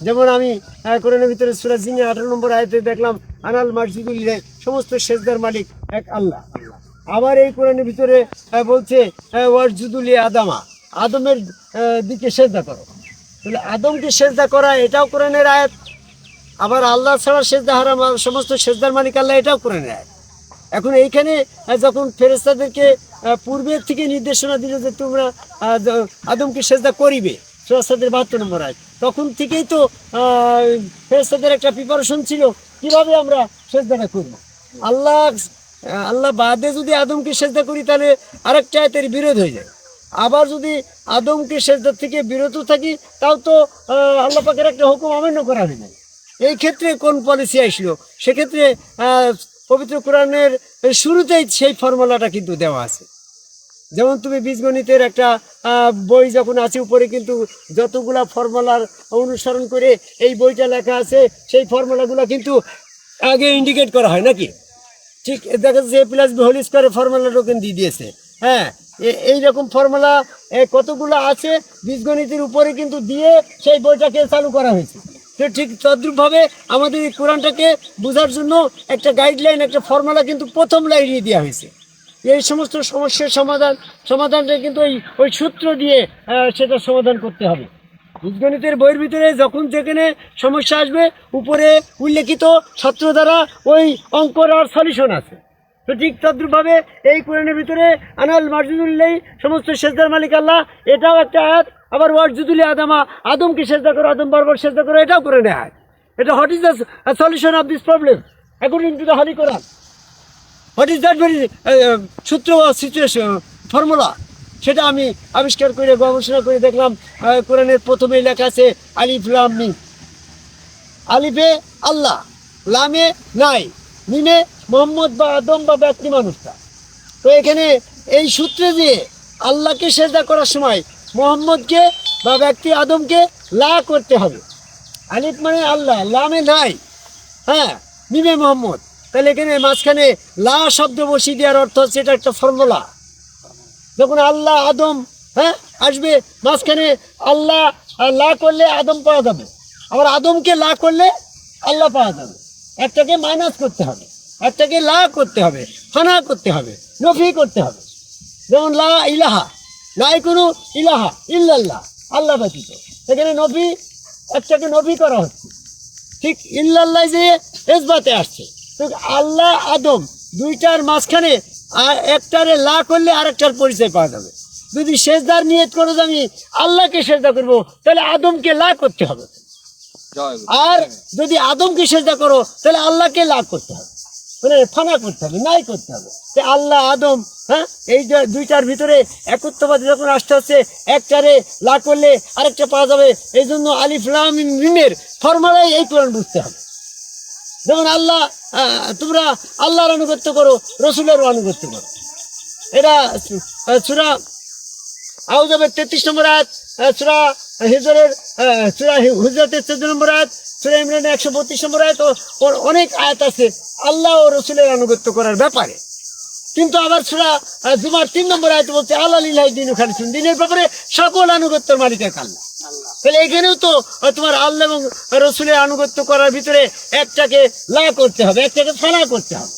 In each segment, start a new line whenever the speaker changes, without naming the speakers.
যেমন আমি আহ, কোরআনের ভিতরে সুরা জিনে আঠারো নম্বর আয়তে দেখলাম আনাল মাসজিদুল সমস্ত সেজদার মালিক এক আল্লাহ। আবার এই কোরআনের ভিতরে বলছে ওয়ারজুদুল আদামা আদমের দিকে সেজদা করো। তাহলে আদমকে সেজদা করা এটাও কোরআনের আয়াত। আবার আল্লাহ ছাড়া সেজদা আর সমস্ত সেজদার মালিক আল্লাহ এটাও কোরআনের আয়াত। এখন এইখানে যখন ফেরেস্তাদেরকে পূর্বের থেকে নির্দেশনা দিল যে তোমরা আদমকে সেজদা করিবে ফেরেস্তাদের বাহাত্তর নম্বর আয়। তখন থেকেই তো ফেরেস্তাদের একটা প্রিপারেশন ছিল, কীভাবে আমরা সেজদাটা করব? আল্লাহ আল্লাহ বাদে যদি আদমকে সেজদা করি, তাহলে আরেকটা আয়তের বিরোধ হয়ে যায়। আবার যদি আদমকে সেজদার থেকে বিরত থাকি, তাও তো আল্লাহ পাকের একটা হুকুম অমান্য করা হয় নাই। এই ক্ষেত্রে কোন পলিসি আসলো? সেক্ষেত্রে পবিত্র কোরআনের শুরুতেই সেই ফর্মুলাটা কিন্তু দেওয়া আছে। যেমন তুমি বীজগণিতের একটা বই যখন আছে উপরে কিন্তু যতগুলা ফর্মুলার অনুসরণ করে এই বইটা লেখা আছে, সেই ফর্মুলাগুলো কিন্তু আগে ইন্ডিকেট করা হয় নাকি? ঠিক, দেখা যাচ্ছে এ প্লাস বি হোল স্কোয়ারে ফর্মুলা টোকেন দিয়ে দিয়েছে। হ্যাঁ এ- এইরকম ফর্মুলা কতগুলো আছে বীজগণিতের উপরে কিন্তু দিয়ে সেই বইটাকে চালু করা হয়েছে। তো ঠিক তদ্রূপভাবে আমাদের এই কোরআনটাকে বোঝার জন্য একটা গাইডলাইন একটা ফর্মুলা কিন্তু প্রথম লাইনে দেওয়া হয়েছে। এই সমস্ত সমস্যার সমাধান, সমাধানটা কিন্তু ওই ওই সূত্র দিয়ে সেটা সমাধান করতে হবে। বীজগণিতের বইয়ের ভিতরে যখন যেখানে সমস্যা আসবে, উপরে উল্লেখিত ছাত্র দ্বারা ওই অঙ্কর আর সলিউশন আছে। তো ঠিক তদ্রুপভাবে এই কোরআনের ভিতরে আনাল মার্জুদুল্লাহ সমস্ত সেজদার মালিক আল্লাহ, এটাও একটা আয়াত। আবার ওয়ার্জুদুল্লি আদামা, আদমকে সেজদা করো, আদম বারবার সেজদা করো, এটাও করে নেয়। এটা what is the solution of this problem according to the holy Quran what is that very সূত্র সিচুয়েশন ফর্মুলা সেটা আমি আবিষ্কার করে, গবেষণা করে দেখলাম কোরআনের প্রথমে লেখা আছে, আলিফ, লাম, মিম। আলিফে আল্লাহ, লামে নাই, মিমে মোহাম্মদ বা আদম বা ব্যক্তি মানুষটা। তো এখানে এই সূত্রে দিয়ে আল্লাহকে সেজদা করার সময় মোহাম্মদকে বা ব্যক্তি আদমকে লা করতে হবে। আলিফ মানে আল্লাহ, লামে নাই হ্যাঁ মিমে মোহাম্মদ। তাহলে এখানে মাঝখানে লা শব্দ বসিয়ে দেওয়ার অর্থ হচ্ছে এটা একটা ফর্মুলা। যখন আল্লাহ আদম হ্যাঁ আসবে, মাঝখানে আল্লাহ লা করলে আদম পাওয়া যাবে। আবার আদমকে লা করলে আল্লাহ পাওয়া যাবে। একটাকে মাইনাস করতে হবে, একটাকে লা করতে হবে, ফানা করতে হবে, নফি করতে হবে। যেমন লা ইলাহা, লাই কোনো ইলাহা ইল্লাল্লাহ, আল্লাহ ব্যতীত। এখানে নবী একটাকে নবী করা হচ্ছে। ঠিক ইল্লাল্লাহ যে এসবাতে আসছে। তো আল্লাহ আদম দুইটার মাঝখানে আর একটারে লা করলে আরেকটার পরিচয় পাওয়া যাবে। যদি সেজদার নিয়ত করো যে আমি আল্লাহকে সেজদা করব তাহলে আদমকে লা করতে হবে। আর যদি আদমকে সেজদা করো তাহলে আল্লাহকে লা করতে হবে। মানে ফানা করতে হবে নাই করতে হবে। তো আল্লাহ আদম হ্যাঁ এই দুইটার ভিতরে একত্রবাদ যখন আসতে হচ্ছে একটারে লা করলে আরেকটা পাওয়া যাবে। এই জন্য আলিফ মিমের ফর্মালাই এই কোরআন বুঝতে হবে। যেমন আল্লাহ তোমরা আল্লাহর আনুগত্য করো, রসুলেরও আনুগত্য করো। এটা সুরা আউজাবের তেত্রিশ নম্বর আয়াত সুরা হিজরের সুরা হুজরাতের চোদ্দ নম্বর আয়াত, সুরা ইমরানের একশো বত্রিশ নম্বর আয়াত ওর অনেক আয়াত আছে আল্লাহ ও রসুলের আনুগত্য করার ব্যাপারে। কিন্তু আবার সুরা জুমার তিন নম্বর আয়তে বলছে আল্লাহ লিল্লাহ দিন খালিসুন, দিনের ব্যাপারে সকল আনুগত্যের মালিক এক আল্লাহ। তাহলে এখানেও তো তোমার আল্লাহ এবং রসুলের আনুগত্য করার ভিতরে একটাকে লা করতে হবে, একটাকে ফানা করতে হবে।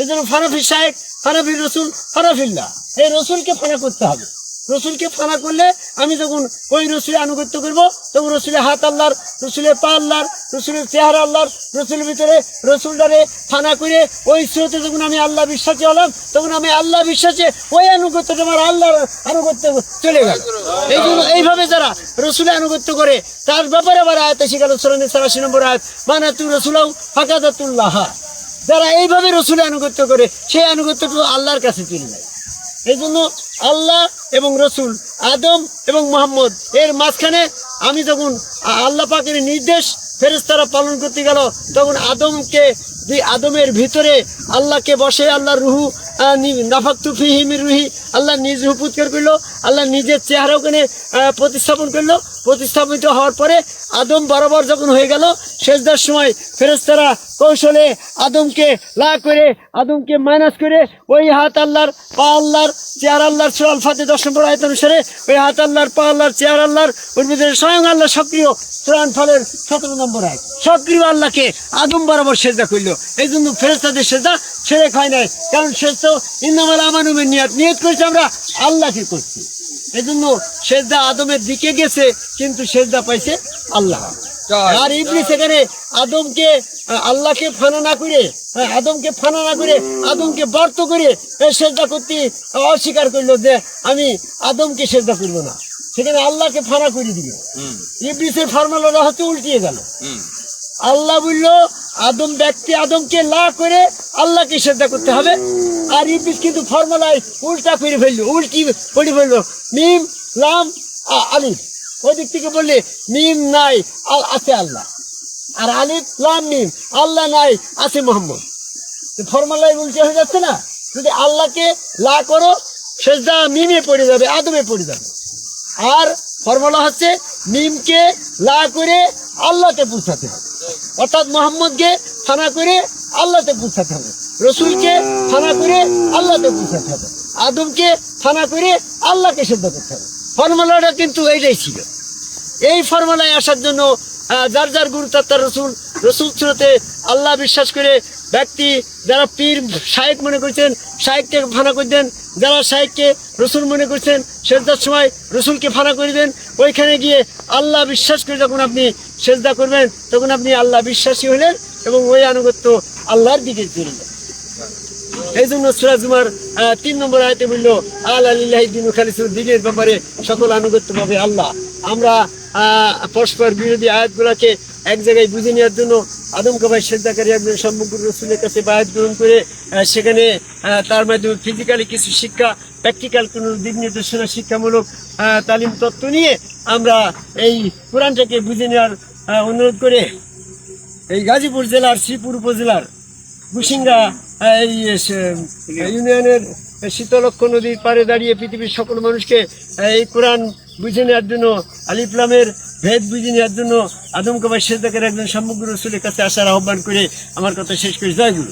এই জন্য ফানাফি সাহেব ফানাফি রসুল ফানাফিল্লা এই রসুলকে ফানা করতে হবে। রসুলকে ফানা করলে আমি যখন ওই রসুলের আনুগত্য করব, তখন রসুলের হাত আল্লাহর, রসুলের পা আল্লাহর, রসুলের চেহারা আল্লাহর, রসুলের ভিতরে রসুলটারে ফানা করে ওই স্রোতে যখন আমি আল্লাহ বিশ্বাসী হলাম, তখন আমি আল্লাহ বিশ্বাসে ওই আনুগত্যটা আমার আল্লাহর আনুগত্য চলে গেল। এই জন্য এইভাবে যারা রসুলের আনুগত্য করে, তার ব্যাপারে আবার আয়াতে শিখালো সরণের সারাশি নম্বর আয়াত মানা তু রসুলাও ফাঁকাদাতুল্লাহ। যারা এইভাবে রসুলের আনুগত্য করে, সেই আনুগত্যটুকু আল্লাহর কাছে চলে যায়। এই জন্য আল্লাহ এবং রসুল, আদম এবং মোহাম্মদ, এর মাঝখানে আমি যখন আল্লাহ পাকের নির্দেশ ফেরেস্তারা পালন করতে গেল, তখন আদমকে আদমের ভিতরে আল্লাহকে বসে আল্লাহ রুহু নাফাক্তু ফিহিমির রুহি। আল্লাহ নিজ রুহ পুৎকার করল, আল্লাহ নিজের চেহারা ওখানে প্রতিস্থাপন করল। প্রতিস্থাপিত হওয়ার পরে আদম বরাবর যখন হয়ে গেল সেজদার সময় ফেরেস্তারা কৌশলে আদমকে লা করে, আদমকে মাইনাস করে, ওই হাত আল্লাহর পা আল্লাহর চেয়ার আল্লাহর সুরাল ফাতে দশ নম্বর আয়ত অনুসারে ওই হাত আল্লাহর পা আল্লাহর চেয়ার আল্লাহর ওর ভিতরে স্বয়ং আল্লাহ সক্রিয়। কোরআন ফলের সতেরো নম্বর আয় সক্রিয় আল্লাহকে আদম বরাবর সেজদা করল। এই জন্য ফেরেস্তাদের সেজদা ছেড়ে খায় নাই। কারণ শেষ তো ইন্দামাল আমানুমের নিয়ত নিয়ত করছি আমরা আল্লাহকে করছি। এই জন্য সেজদা আদমের দিকে গেছে কিন্তু সেজদা পাইছে আল্লাহ। আর ইবলিস এখানে আদমকে আল্লাহকে ফানা না করে হ্যাঁ, আদমকে ফানা না করে আদমকে বর্ত করে সেজদা করতে অস্বীকার করল যে আমি আদমকে সেজদা করব না। সেখানে আল্লাহকে ফানা করে দিল। ইবলিসের ফর্মুলাটা হচ্ছে উল্টিয়ে গেল। আল্লাহ বলল আদম ব্যক্তি আদমকে লা করে আল্লাহকে শ্রদ্ধা করতে হবে। আর ইবলিস কিন্তু ফর্মুলায় উল্টা করে ফেলল, উল্টি করে ফেলল। মিম, লাম আলিফ। ওই দিক থেকে বললে, মিম নাই, আল, আছে আল্লাহ। আর আলিফ, লাম, মিম, আল্লাহ নাই, আছে মোহাম্মদ। ফর্মুলায় উল্টে হয়ে যাচ্ছে না? যদি আল্লাহকে লা করো, সেজদা মিমে পড়ে যাবে, আদমে পড়ে যাবে। আর ফর্মুলা হচ্ছে, মিমকে লা করে আল্লাহতে পৌঁছাতে হবে। অর্থাৎ মোহাম্মদকে ফানা করে আল্লাহতে পৌঁছাতে হবে। রসুলকে ফানা করে আল্লাহতে পৌঁছাতে হবে। আদমকে ফানা করে আল্লাহকে সিদ্ধ করতে হবে। ফর্মুলাটা কিন্তু এইটাই ছিল। এই ফর্মুলায় আসার জন্য যার যার গুরু তার তার রসুল রসুল স্রোতে আল্লাহ বিশ্বাস করে ব্যক্তি যারা পীর, শায়েক মনে করছেন, শায়েককে ফানা করে দেন, যারা শায়েককে রসুল মনে করছেন সেজদার সময় রসুলকে ফানা করে দেন, ওইখানে গিয়ে আল্লাহ বিশ্বাস করে যখন আপনি সেজদা করবেন, তখন আপনি আল্লাহ বিশ্বাসী হলেন এবং ওই আনুগত্য আল্লাহর দিকে চলে এই জন্য সুরাজুমার তিন নম্বর আয়তে বলল আল আলিল্লাহ দিন দিনের ব্যাপারে সকল আনুগত্য পাবে আল্লাহ। আমরা পরস্পর বিরোধী আয়াতগুলোকে এক জায়গায় বুঝে নেওয়ার জন্য আদম কাবাই শ্রদ্ধাকারী একজন সম্মুখ রসুলের কাছে বায়াত গ্রহণ করে সেখানে তার মাধ্যমে ফিজিক্যালি কিছু শিক্ষা প্র্যাকটিক্যাল কোনো দিক নির্দেশনা, শিক্ষামূলক তালিম তত্ত্ব নিয়ে আমরা এই কোরআনটাকে বুঝে নেওয়ার অনুরোধ করে এই গাজীপুর জেলার, শ্রীপুর উপজেলার বুসিঙ্গা এই ইউনিয়নের শীতলক্ষ নদীর পাড়ে দাঁড়িয়ে পৃথিবীর সকল মানুষকে এই কোরআন বুঝে নেওয়ার জন্য আলিফলামের ভেদ বুঝে নেওয়ার জন্য আদম সেদাকের একজন সমগ্র রসুলের কাছে আসার আহ্বান করে আমার কথা শেষ করে। জয় গুরু।